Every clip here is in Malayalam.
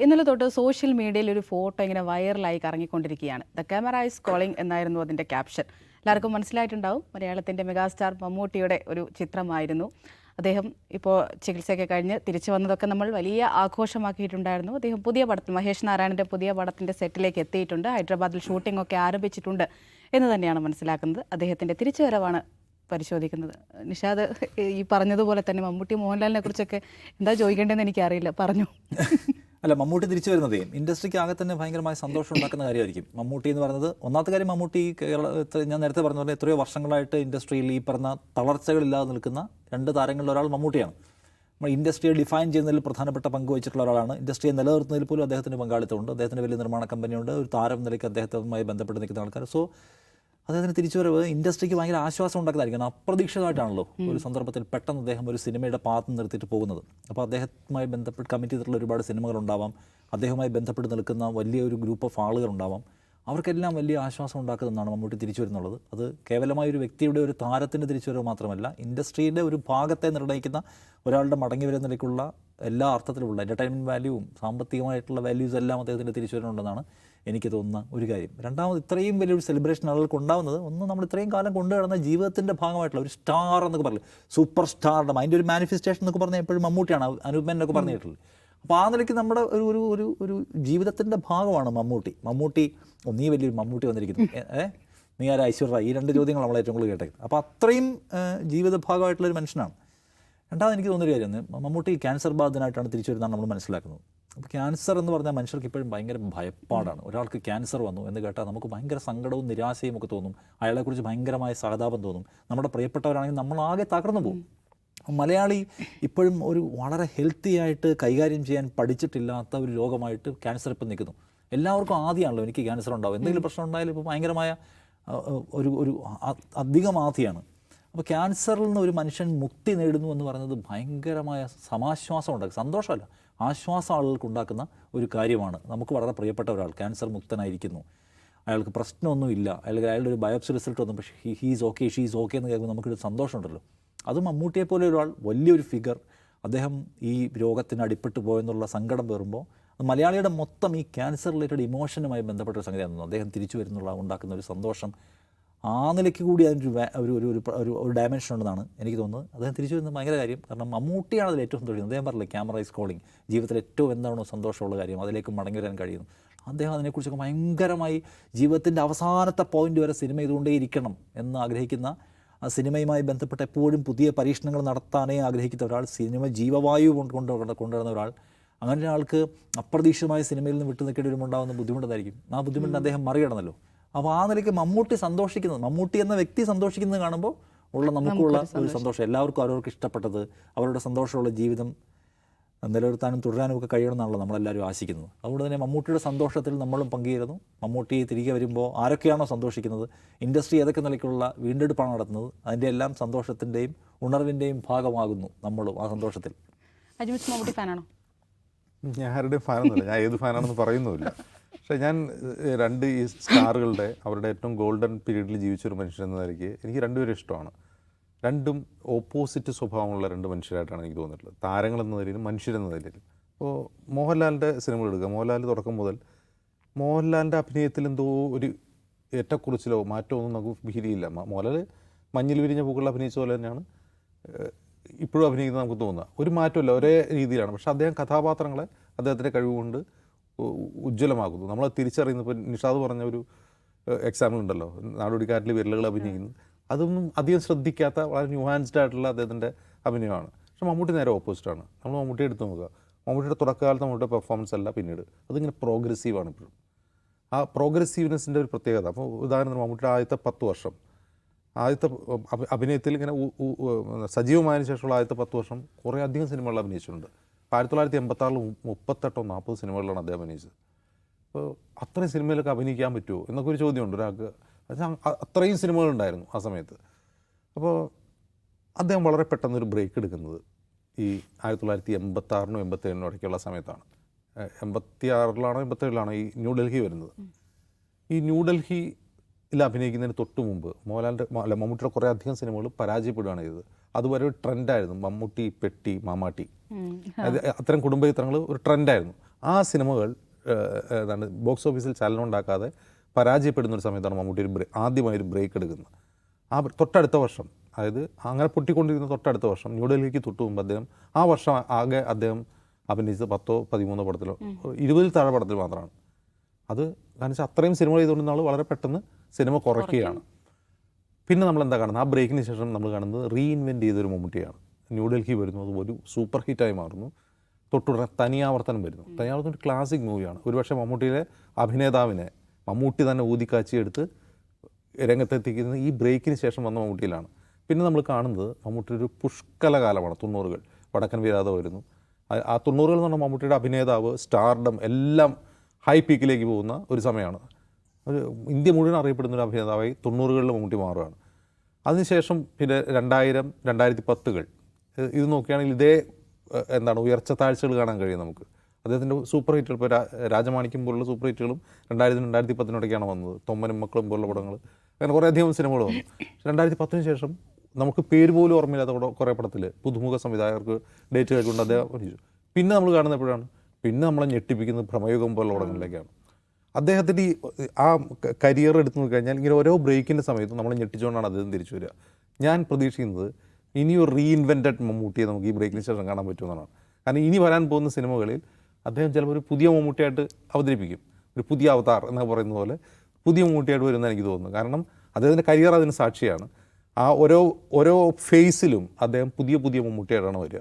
ഇന്നലെ തൊട്ട് സോഷ്യൽ മീഡിയയിൽ ഒരു ഫോട്ടോ ഇങ്ങനെ വൈറലായി കറങ്ങിക്കൊണ്ടിരിക്കുകയാണ്. ദ ക്യാമറ ഐസ് കോളിംഗ് എന്നായിരുന്നു അതിന്റെ ക്യാപ്ഷൻ. എല്ലാവർക്കും മനസ്സിലായിട്ടുണ്ടാവും? മലയാളത്തിന്റെ മെഗാസ്റ്റാർ മമ്മൂട്ടിയുടെ ഒരു ചിത്രമായിരുന്നു. അദ്ദേഹം ഇപ്പോൾ ചികിത്സയൊക്കെ കഴിഞ്ഞ് തിരിച്ചു വന്നതൊക്കെ നമ്മൾ വലിയ ആഘോഷമാക്കിയിട്ടുണ്ടായിരുന്നു. അദ്ദേഹം പുതിയ പടത്തിൽ മഹേഷ് നാരായണന്റെ പുതിയ പടത്തിന്റെ സെറ്റിലേക്ക് എത്തിയിട്ടുണ്ട്. ഹൈദരാബാദിൽ ഷൂട്ടിംഗ് ഒക്കെ ആരംഭിച്ചിട്ടുണ്ട് എന്ന് തന്നെയാണ് മനസ്സിലാക്കുന്നത്. അദ്ദേഹത്തിന്റെ തിരിച്ചുവരവാണ് പരിശോധിക്കുന്നത്. നിഷാദ് ഈ പറഞ്ഞതുപോലെ തന്നെ മമ്മൂട്ടി മോഹൻലാലിനെ കുറിച്ചൊക്കെ എന്താ ചോദിക്കേണ്ടതെന്ന് എനിക്കറിയില്ല. പറഞ്ഞു. അല്ല മമ്മൂട്ടി തിരിച്ചു വരുന്നതേ ഇൻഡസ്ട്രിക്ക് ആകെ തന്നെ ഭയങ്കരമായ സന്തോഷം ഉണ്ടാക്കുന്ന കാര്യമായിരിക്കും. മമ്മൂട്ടി എന്ന് പറയുന്നത് ഒന്നാമത്തെ കാര്യം മമ്മൂട്ടി കേരള ഞാൻ നേരത്തെ പറഞ്ഞ പോലെ എത്രയോ വർഷങ്ങളായിട്ട് ഇൻഡസ്ട്രിയിൽ ഈ പറഞ്ഞ തളർച്ചകളില്ലാതെ നിൽക്കുന്ന രണ്ട് താരങ്ങളിൽ ഒരാൾ മമ്മൂട്ടിയാണ്. നമ്മൾ ഇൻഡസ്ട്രിയെ ഡിഫൈൻ ചെയ്യുന്നതിൽ പ്രധാനപ്പെട്ട പങ്ക് വഹിച്ചിട്ടുള്ള ഒരാളാണ്. ഇൻഡസ്ട്രിയെ നിലനിർത്തുന്നതിൽ പോലും അദ്ദേഹത്തിന് പങ്കാളിത്തമുണ്ട്. അദ്ദേഹത്തിന് വലിയ നിർമ്മാണ കമ്പനിയുണ്ട്. ഒരു താരം നിലയ്ക്ക് അദ്ദേഹത്തുമായി ബന്ധപ്പെട്ട് നിൽക്കുന്ന ആൾക്കാർ. സോ അദ്ദേഹത്തിന് തിരിച്ചുവരവ് ഇൻഡസ്ട്രിക്ക് ഭയങ്കര ആശ്വാസം ഉണ്ടാക്കുന്നതായിരിക്കും. അപ്രതീക്ഷിതമായിട്ടാണല്ലോ ഒരു സന്ദർഭത്തിൽ പെട്ടെന്ന് അദ്ദേഹം ഒരു സിനിമയുടെ പാത്ത് നിർത്തിയിട്ട് പോകുന്നത്. അപ്പോൾ അദ്ദേഹവുമായി ബന്ധപ്പെട്ട് കമ്മിറ്റി ചെയ്തിട്ടുള്ള ഒരുപാട് സിനിമകൾ ഉണ്ടാവാം. അദ്ദേഹവുമായി ബന്ധപ്പെട്ട് നിൽക്കുന്ന വലിയൊരു ഗ്രൂപ്പ് ഓഫ് ആളുകൾ ഉണ്ടാവാം. അവർക്കെല്ലാം വലിയ ആശ്വാസം ഉണ്ടാക്കുന്നതാണ് മമ്മൂട്ടി തിരിച്ചു വരുന്നുള്ളത് അത് കേവലമായ ഒരു വ്യക്തിയുടെ ഒരു താരത്തിന്റെ തിരിച്ചുവരവ് മാത്രമല്ല ഇൻഡസ്ട്രിയുടെ ഒരു ഭാഗത്തെ നിർണയിക്കുന്ന ഒരാളുടെ മടങ്ങി വരുന്നതിലേക്കുള്ള എല്ലാ അർത്ഥത്തിലുമുള്ള എന്റർടൈൻമെന്റ് വാല്യൂവും സാമ്പത്തികമായിട്ടുള്ള വാല്യൂസ് എല്ലാം അദ്ദേഹത്തിന്റെ തിരിച്ചുവരവുണ്ടെന്നാണ് എനിക്ക് തോന്നുന്ന ഒരു കാര്യം. രണ്ടാമത് ഇത്രയും വലിയൊരു സെലിബ്രേഷൻ ആളുകൾക്ക് ഉണ്ടാവുന്നത് ഒന്ന് നമ്മൾ ഇത്രയും കാലം കൊണ്ടു നടന്ന ജീവിതത്തിന്റെ ഭാഗമായിട്ടുള്ള ഒരു സ്റ്റാർ എന്നൊക്കെ പറയില്ല സൂപ്പർ സ്റ്റാറുടെ അതിന്റെ ഒരു മാനിഫെസ്റ്റേഷൻ എന്നൊക്കെ പറഞ്ഞാൽ എപ്പോഴും മമ്മൂട്ടിയാണ്. അനൂപൻ എന്നൊക്കെ പറഞ്ഞിട്ടുള്ളത്. അപ്പോൾ ആ നിലയ്ക്ക് നമ്മുടെ ഒരു ഒരു ഒരു ഒരു ജീവിതത്തിന്റെ ഭാഗമാണ് മമ്മൂട്ടി. മമ്മൂട്ടി ഒന്നീ വലിയൊരു മമ്മൂട്ടി വന്നിരിക്കുന്നു. ഏ, നീ ആരാ? ഐശ്വര്യ ഈ രണ്ട് ചോദ്യങ്ങൾ നമ്മൾ ഏറ്റവും കൂടുതൽ കേട്ടേക്കും അപ്പോൾ അത്രയും ജീവിത ഭാഗമായിട്ടുള്ളൊരു മനുഷ്യനാണ്. രണ്ടാമത് എനിക്ക് തോന്നിയൊരു കാര്യം മമ്മൂട്ടി ക്യാൻസർ ബാധിതനായിട്ടാണ് തിരിച്ചു വരുന്നതാണ് നമ്മൾ മനസ്സിലാക്കുന്നത്. അപ്പോൾ ക്യാൻസർ എന്ന് പറഞ്ഞാൽ മനുഷ്യർക്ക് ഇപ്പോഴും ഭയങ്കര ഭയപ്പാടാണ്. ഒരാൾക്ക് ക്യാൻസർ വന്നു എന്ന് കേട്ടാൽ നമുക്ക് ഭയങ്കര സങ്കടവും നിരാശയും ഒക്കെ തോന്നും. അയാളെക്കുറിച്ച് ഭയങ്കരമായ സഹതാപം തോന്നും. നമ്മുടെ പ്രിയപ്പെട്ടവരാണെങ്കിൽ നമ്മൾ ആകെ തകർന്നു പോകും. മലയാളി ഇപ്പോഴും ഒരു വളരെ ഹെൽത്തി ആയിട്ട് കൈകാര്യം ചെയ്യാൻ പഠിച്ചിട്ടില്ലാത്ത ഒരു രോഗമായിട്ട് ക്യാൻസർ ഇപ്പം നിൽക്കുന്നു. എല്ലാവർക്കും ആദ്യമാണല്ലോ എനിക്ക് ക്യാൻസർ ഉണ്ടാവും. എന്തെങ്കിലും പ്രശ്നം ഉണ്ടായാലും ഇപ്പോൾ ഭയങ്കരമായ ഒരു ഒരു അധികം ആദ്യമാണ് അപ്പോൾ ക്യാൻസറിൽ നിന്ന് ഒരു മനുഷ്യൻ മുക്തി നേടുന്നു എന്ന് പറയുന്നത് ഭയങ്കരമായ സമാശ്വാസം ഉണ്ടാക്കും സന്തോഷമല്ല. ആശ്വാസം ആളുകൾക്ക് ഉണ്ടാക്കുന്ന ഒരു കാര്യമാണ്. നമുക്ക് വളരെ പ്രിയപ്പെട്ട ഒരാൾ ക്യാൻസർ മുക്തനായിരിക്കുന്നു. അയാൾക്ക് പ്രശ്നമൊന്നുമില്ല. അയാൾക്ക് അയാളുടെ ഒരു ബയോപ്സി റിസൾട്ട് വന്നു. പക്ഷേ he he's okay she's okay എന്ന് കേൾക്കുമ്പോൾ നമുക്കൊരു സന്തോഷമുണ്ടല്ലോ. അത് മമ്മൂട്ടിയെ പോലെ ഒരാൾ വലിയൊരു ഫിഗർ അദ്ദേഹം ഈ രോഗത്തിന് അടിപ്പെട്ടു പോയെന്നുള്ള സങ്കടം വരുമ്പോൾ മലയാളിയുടെ മൊത്തം ഈ ക്യാൻസർ റിലേറ്റഡ് ഇമോഷനുമായി ബന്ധപ്പെട്ട ഒരു അദ്ദേഹം തിരിച്ചു വരുന്നുള്ള ഉണ്ടാക്കുന്ന ഒരു സന്തോഷം ആ നിലയ്ക്ക് കൂടി അതിനൊരു ഒരു ഒരു ഒരു ഒരു ഒരു ഡയമെൻഷൻ ഉണ്ടെന്നാണ് എനിക്ക് തോന്നുന്നത്. അദ്ദേഹം തിരിച്ചു വരുന്നത് ഭയങ്കര കാര്യം. കാരണം മമ്മൂട്ടിയാണ് അതിൽ ഏറ്റവും സന്തോഷിക്കുന്നത് അദ്ദേഹം പറഞ്ഞില്ല ക്യാമറ ഈസ് കോളിംഗ് ജീവിതത്തിൽ ഏറ്റവും എന്താണോ സന്തോഷമുള്ള കാര്യം അതിലേക്ക് മടങ്ങി വരാൻ കഴിയുന്നു. അദ്ദേഹം അതിനെക്കുറിച്ചൊക്കെ ഭയങ്കരമായി ജീവിതത്തിന്റെ അവസാനത്തെ പോയിന്റ് വരെ സിനിമ ഇതുകൊണ്ടേ ഇരിക്കണം എന്ന് ആഗ്രഹിക്കുന്ന ആ സിനിമയുമായി ബന്ധപ്പെട്ട് എപ്പോഴും പുതിയ പരീക്ഷണങ്ങൾ നടത്താനേ ആഗ്രഹിക്കുന്ന ഒരാൾ സിനിമ ജീവവായു കൊണ്ട് കൊണ്ട് കൊണ്ടുവരുന്ന ഒരാൾ അങ്ങനെ ഒരാൾക്ക് അപ്രതീക്ഷിതമായ സിനിമയിൽ നിന്ന് വിട്ടു നിൽക്കേണ്ടി വരുമ്പോൾ ഉണ്ടാകുന്ന ബുദ്ധിമുട്ടായിരിക്കും ആ ബുദ്ധിമുട്ടിന് അദ്ദേഹം മറികടന്നല്ലോ. അപ്പോൾ ആ നിലയ്ക്ക് മമ്മൂട്ടി സന്തോഷിക്കുന്നത് മമ്മൂട്ടി എന്ന വ്യക്തി സന്തോഷിക്കുന്നത് കാണുമ്പോൾ ഉള്ള നമുക്കുള്ള ഒരു സന്തോഷം. എല്ലാവർക്കും അവരവർക്ക് ഇഷ്ടപ്പെട്ടത് അവരുടെ സന്തോഷമുള്ള ജീവിതം നിലനിർത്താനും തുടരാനും ഒക്കെ കഴിയണമെന്നാണല്ലോ നമ്മളെല്ലാവരും ആശിക്കുന്നത്. അതുകൊണ്ട് തന്നെ മമ്മൂട്ടിയുടെ സന്തോഷത്തിൽ നമ്മളും പങ്കുചേരുന്നു. മമ്മൂട്ടി തിരികെ വരുമ്പോൾ ആരൊക്കെയാണോ സന്തോഷിക്കുന്നത് ഇൻഡസ്ട്രി ഏതൊക്കെ നിലയ്ക്കുള്ള വീണ്ടെടുപ്പാണ് നടത്തുന്നത് അതിന്റെ എല്ലാം സന്തോഷത്തിന്റെയും ഉണർവിന്റെയും ഭാഗമാകുന്നു നമ്മളും ആ സന്തോഷത്തിൽ. അജ്മിത് മമ്മൂട്ടി ഫാനാണോ? ഞാൻ ആരുടെയും ഫാനൊന്നുമില്ല ഞാൻ ഏത് ഫാനാണെന്ന് പറയുന്നുമില്ല. പക്ഷേ ഞാൻ രണ്ട് ഈ സ്റ്റാറുകളുടെ അവരുടെ ഏറ്റവും ഗോൾഡൻ പീരീഡിൽ ജീവിച്ചൊരു മനുഷ്യൻ നിലയ്ക്ക് എനിക്ക് രണ്ടുപേരും ഇഷ്ടമാണ്. രണ്ടും ഓപ്പോസിറ്റ് സ്വഭാവമുള്ള രണ്ട് മനുഷ്യരായിട്ടാണ് എനിക്ക് തോന്നിയിട്ടുള്ളത്. താരങ്ങൾ എന്ന നിലയിലും മനുഷ്യരെന്ന നിലയിലും. ഇപ്പോൾ മോഹൻലാലിന്റെ സിനിമകൾ എടുക്കുക. മോഹൻലാൽ തുടക്കം മുതൽ മോഹൻലാലിന്റെ അഭിനയത്തിൽ എന്തോ ഒരു ഏറ്റക്കുറിച്ചിലോ മാറ്റമോ ഒന്നും നമുക്ക് ഫീൽ മോഹൻലാൽ മഞ്ഞിൽ വിരിഞ്ഞ പൂക്കൾ അഭിനയിച്ച പോലെ തന്നെയാണ് ഇപ്പോഴും അഭിനയിക്കുന്നത് നമുക്ക് തോന്നുക ഒരു മാറ്റമില്ല ഒരേ രീതിയിലാണ്. പക്ഷേ അദ്ദേഹം കഥാപാത്രങ്ങളെ അദ്ദേഹത്തിന്റെ കഴിവുകൊണ്ട് ഉജ്ജ്വലമാക്കുന്നു. നമ്മൾ തിരിച്ചറിയുന്നു. ഇപ്പോൾ നിഷാദ് പറഞ്ഞ ഒരു എക്സാമ്പിൾ ഉണ്ടല്ലോ. നാടോടിക്കാറ്റിൽ വിരലുകൾ അഭിനയിക്കുന്നു. അതൊന്നും അധികം ശ്രദ്ധിക്കാത്ത വളരെ ന്യൂഹാൻസ്ഡ് ആയിട്ടുള്ള അദ്ദേഹത്തിന്റെ അഭിനയമാണ്. പക്ഷേ മമ്മൂട്ടി നേരെ ഓപ്പോസിറ്റാണ് നമ്മൾ മമ്മൂട്ടി എടുത്ത് നോക്കുക. മമ്മൂട്ടിയുടെ തുടക്കകാലത്ത് മമ്മൂട്ടിയുടെ പെർഫോമൻസ് അല്ല പിന്നീട്. അതിങ്ങനെ പ്രോഗ്രസീവാണ് ഇപ്പോഴും. ആ പ്രോഗ്രസീവ്നെസ്സിന്റെ ഒരു പ്രത്യേകത. അപ്പോൾ ഉദാഹരണത്തിന് മമ്മൂട്ടിയുടെ ആദ്യത്തെ പത്ത് വർഷം. ആദ്യത്തെ അഭിനയത്തിൽ ഇങ്ങനെ സജീവമായതിനു ശേഷമുള്ള ആദ്യത്തെ പത്ത് വർഷം കുറേ അധികം സിനിമകൾ അഭിനയിച്ചിട്ടുണ്ട്. ആയിരത്തി തൊള്ളായിരത്തി എൺപത്തി ആറിൽ മുപ്പത്തെട്ടോ നാൽപ്പത് സിനിമകളിലാണ് അദ്ദേഹം അഭിനയിച്ചത്. അപ്പോൾ അത്രയും സിനിമയിലൊക്കെ അഭിനയിക്കാൻ പറ്റുമോ? എന്നൊക്കെ ഒരു ചോദ്യമുണ്ട് ഒരാൾക്ക്. അത്രയും സിനിമകളുണ്ടായിരുന്നു ആ സമയത്ത്. അപ്പോൾ അദ്ദേഹം വളരെ പെട്ടെന്നൊരു ബ്രേക്ക് എടുക്കുന്നത് ഈ ആയിരത്തി തൊള്ളായിരത്തി എൺപത്തി ആറിനും എൺപത്തി ഏഴിനും ഇടയ്ക്കുള്ള സമയത്താണ്. എൺപത്തി ആറിലാണോ എൺപത്തേഴിലാണോ ഈ ന്യൂഡൽഹി വരുന്നത്. ഈ ന്യൂഡൽഹിയിൽ അഭിനയിക്കുന്നതിന് തൊട്ട് മുമ്പ് മോഹൻലാലിന്റെ അല്ല മമ്മൂട്ടിയുടെ കുറേ അധികം സിനിമകൾ പരാജയപ്പെടുകയാണ് ചെയ്തത്. അതുവരെ ഒരു ട്രെൻഡായിരുന്നു മമ്മൂട്ടി പെട്ടി മാമാട്ടി. അത് അത്തരം കുടുംബ ചിത്രങ്ങൾ ഒരു ട്രെൻഡായിരുന്നു. ആ സിനിമകൾ എന്താണ് ബോക്സ് ഓഫീസിൽ ചലനം ഉണ്ടാക്കാതെ പരാജയപ്പെടുന്ന ഒരു സമയത്താണ് മമ്മൂട്ടി ഒരു ആദ്യമായി ഒരു ബ്രേക്ക് എടുക്കുന്നത്. ആ തൊട്ടടുത്ത വർഷം അതായത് അങ്ങനെ പൊട്ടിക്കൊണ്ടിരുന്ന തൊട്ടടുത്ത വർഷം ന്യൂഡൽഹിക്ക് തൊട്ട് മുമ്പ് അദ്ദേഹം ആ വർഷം ആകെ അദ്ദേഹം അഭിനയിച്ചത് പത്തോ പതിമൂന്നോ പടത്തിലോ ഇരുപതിൽ താഴെ പടത്തിൽ മാത്രമാണ്. അത് കാരണം വെച്ചാൽ അത്രയും സിനിമ ചെയ്തുകൊണ്ടിരുന്ന ആൾ വളരെ പെട്ടെന്ന് സിനിമ കുറയ്ക്കുകയാണ്. പിന്നെ നമ്മൾ എന്താ കാണുന്നത്? ആ ബ്രേക്കിന് ശേഷം നമ്മൾ കാണുന്നത് റീഇൻവെന്റ് ചെയ്തൊരു മമ്മൂട്ടിയാണ്. ന്യൂഡൽഹി വരുന്നു. അത് ഒരു സൂപ്പർ ഹിറ്റായി മാറുന്നു. തൊട്ടുടനെ തനിയാവർത്തനം വരുന്നു. തനിയാവർത്തനം ഒരു ക്ലാസിക് മൂവിയാണ് ഒരുപക്ഷെ മമ്മൂട്ടിയിലെ അഭിനേതാവിനെ മമ്മൂട്ടി തന്നെ ഊതിക്കാച്ചിയെടുത്ത് രംഗത്തെത്തിക്കുന്നത് ഈ ബ്രേക്കിന് ശേഷം വന്ന മമ്മൂട്ടിയിലാണ്. പിന്നെ നമ്മൾ കാണുന്നത് മമ്മൂട്ടി ഒരു പുഷ്കല കാലമാണ് തൊണ്ണൂറുകൾ. വടക്കൻ വിരാത വരുന്നു. ആ- തൊണ്ണൂറുകൾ എന്ന് പറഞ്ഞാൽ മമ്മൂട്ടിയുടെ അഭിനേതാവ് സ്റ്റാർഡം എല്ലാം ഹൈ പീക്കിലേക്ക് പോകുന്ന ഒരു സമയമാണ്. ഒരു ഇന്ത്യ മുഴുവൻ അറിയപ്പെടുന്ന ഒരു അഭിനേതാവായി തൊണ്ണൂറുകളിൽ മമ്മൂട്ടി മാറുകയാണ്. അതിനുശേഷം പിന്നെ രണ്ടായിരം രണ്ടായിരത്തി പത്തുകൾ ഇത് നോക്കുകയാണെങ്കിൽ ഇതേ എന്താണ് ഉയർച്ച താഴ്ചകൾ കാണാൻ കഴിയും നമുക്ക്. അദ്ദേഹത്തിന്റെ സൂപ്പർ ഹിറ്റുകൾ ഇപ്പോൾ രാജമാണിക്യം പോലുള്ള സൂപ്പർ ഹിറ്റുകളും രണ്ടായിരത്തി രണ്ടായിരത്തി പത്തിനോടൊക്കെയാണ് വന്നത്. തൊമ്മനും മക്കളും പോലുള്ള പടങ്ങൾ. അങ്ങനെ കുറേ അധികം സിനിമകൾ വന്നു. രണ്ടായിരത്തി പത്തിന് ശേഷം നമുക്ക് പേര് പോലും ഓർമ്മയില്ലാത്ത കുറേ- പടത്തിൽ പുതുമുഖ സംവിധായകർക്ക് ഡേറ്റ് കഴിച്ചുകൊണ്ട് അദ്ദേഹം പിന്നെ നമ്മൾ കാണുന്ന എപ്പോഴാണ്? പിന്നെ നമ്മളെ ഞെട്ടിപ്പിക്കുന്നത് ഭ്രമയുഗം പോലുള്ള പടങ്ങളിലേക്കാണ്. അദ്ദേഹത്തിന്റെ ഈ ആ കരിയർ എടുത്തു നോക്കിക്കഴിഞ്ഞാൽ ഇങ്ങനെ ഓരോ ബ്രേക്കിന്റെ സമയത്തും നമ്മൾ ഞെട്ടിച്ചുകൊണ്ടാണ് അദ്ദേഹം തിരിച്ചു വരിക. ഞാൻ പ്രതീക്ഷിക്കുന്നത് ഇനി ഇനിയൊരു റീഇൻവെന്റഡ് മമ്മൂട്ടിയെ നമുക്ക് ഈ ബ്രേക്കിന് ശേഷം കാണാൻ പറ്റുമെന്നാണ് കാരണം ഇനി വരാൻ പോകുന്ന സിനിമകളിൽ അദ്ദേഹം ചിലപ്പോൾ ഒരു പുതിയ മമ്മൂട്ടിയായിട്ട് അവതരിപ്പിക്കും. ഒരു പുതിയ അവതാർ എന്ന് പറയുന്ന പോലെ പുതിയ മമ്മൂട്ടിയായിട്ട് വരുമെന്ന് എനിക്ക് തോന്നുന്നു. കാരണം അദ്ദേഹത്തിന്റെ കരിയർ അതിന് സാക്ഷിയാണ്. ആ ഓരോ ഓരോ ഫേസിലും അദ്ദേഹം പുതിയ പുതിയ മമ്മൂട്ടിയായിട്ടാണ് വരിക.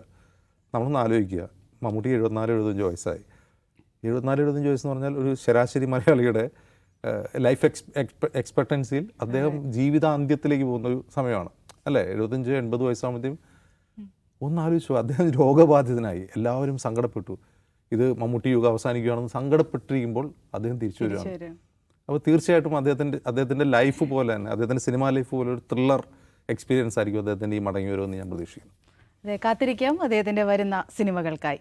നമ്മളൊന്ന് ആലോചിക്കുക. മമ്മൂട്ടി എഴുപത്തിനാല് എഴുപത്തഞ്ച് വയസ്സായി. എഴുപത്തിനാല് എഴുപത്തഞ്ച് വയസ്സെന്ന് പറഞ്ഞാൽ ഒരു ശരാശരി മലയാളിയുടെ ലൈഫ് എക്സ് എക്സ്പെക്ടൻസിയിൽ അദ്ദേഹം ജീവിതാന്ത്യത്തിലേക്ക് പോകുന്ന ഒരു സമയമാണ്. അല്ലേ? എഴുപത്തഞ്ച് എൺപത് വയസ്സാകുമ്പോഴത്തേക്കും ഒന്ന് ആലോചിച്ചു അദ്ദേഹം രോഗബാധിതനായി. എല്ലാവരും സങ്കടപ്പെട്ടു. ഇത് മമ്മൂട്ടി യുഗം അവസാനിക്കുകയാണെന്ന് സങ്കടപ്പെട്ടിരിക്കുമ്പോൾ അദ്ദേഹം തിരിച്ചു വരികയാണ്. അപ്പോൾ തീർച്ചയായിട്ടും അദ്ദേഹത്തിന്റെ അദ്ദേഹത്തിന്റെ ലൈഫ് പോലെ തന്നെ അദ്ദേഹത്തിന്റെ സിനിമാ ലൈഫ് പോലെ ഒരു ത്രില്ലർ എക്സ്പീരിയൻസ് ആയിരിക്കും അദ്ദേഹത്തിന്റെ ഈ മടങ്ങി വരുമെന്ന് ഞാൻ പ്രതീക്ഷിക്കുന്നു. അതെ കാത്തിരിക്കാം. അദ്ദേഹത്തിന്റെ വരുന്ന സിനിമകൾക്കായി